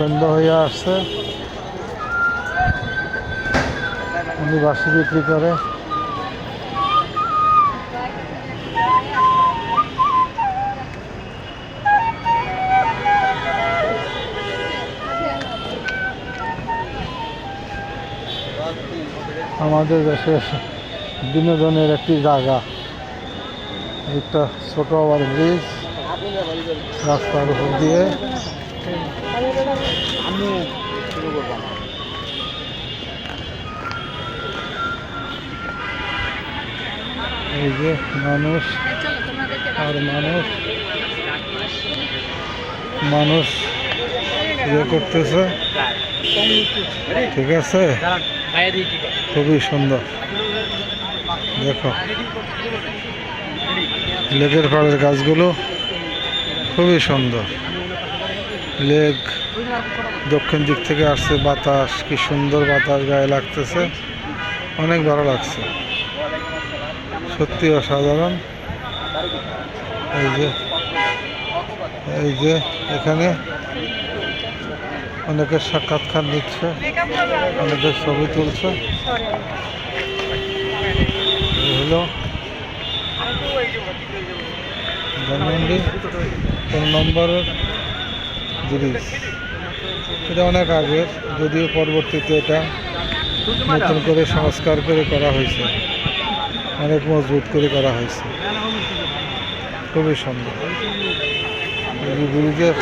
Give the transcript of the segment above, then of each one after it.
সন্ধ্যা হয়ে আসছে। উনি বাসি বিক্রি করে। আমাদের দেশের বিনোদনের একটি জায়গা। একটা ছোট ওভার ব্রিজ। রাস্তার উপর দিয়ে। এই যে মানুষ আর মানুষ মানুষ ইয়ে করতেছে, ঠিক আছে? খুবই সুন্দর। দেখো, লেকের পাড়ের গাছগুলো খুবই সুন্দর। লেক দক্ষিণ দিক থেকে আসছে বাতাস কি সুন্দর বাতাস গায়ে লাগতেছে অনেক ভালো লাগছে সত্যি অসাধারণ এই যে এই যে এখানে অনেকের সাক্ষাৎকার নিচ্ছে অনেকের ছবি তুলছে হলো ধানমন্ডি তিন নম্বরের ব্রিজ এটা অনেক আগের, যদিও পরবর্তীতে এটা নতুন করে সংস্কার করে করা হয়েছে। অনেক মজবুত করে করা হয়েছে। খুবই সুন্দর। ব্রিজের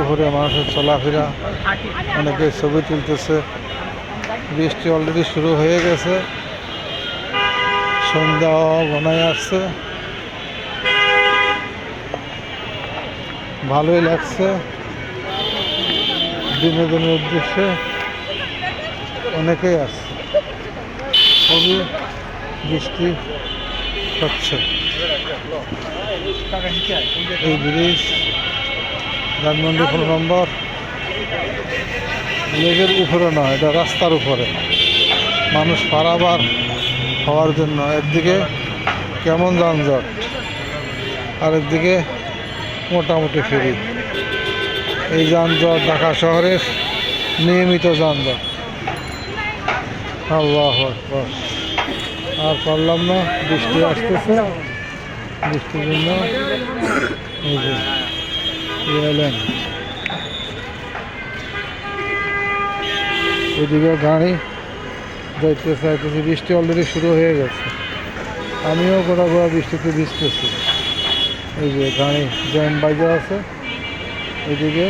উপরে মানুষের চলাফেরা, অনেকে ছবি তুলতেছে। বৃষ্টি অলরেডি শুরু হয়ে গেছে। সন্ধ্যা ঘনায় আসছে। ভালোই লাগছে। বিনোদনের উদ্দেশ্যে অনেকেই আসছে খুবই বৃষ্টি হচ্ছে। এই ব্রিজ, ধানমন্ডি ফোন নম্বর, লেগের উপরে নয়, এটা রাস্তার উপরে। মানুষ পারাবার হওয়ার জন্য একদিকে কেমন যানজট, আরেকদিকে মোটামুটি ফেরি। এই যানজট ঢাকা শহরের নিয়মিত যানজট। আল্লাহ। আর পারলাম না, বৃষ্টি আসতেছে। বৃষ্টির জন্য এই যে এলেন। এদিকে গাড়ি যাইতে চাইতেছে, বৃষ্টি অলরেডি শুরু হয়ে গেছে। আমিও গোড়া গোড়া বৃষ্টিতে ভিজতেছি। এই যে গাড়ি জ্যাম বাজে আছে। এদিকে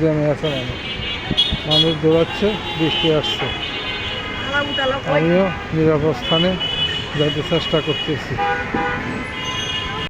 জমে আছে মানুষ। মানুষ দৌড়াচ্ছে বৃষ্টি আসছে। আমিও নিরাপদ স্থানে যাইতে চেষ্টা করতেছি।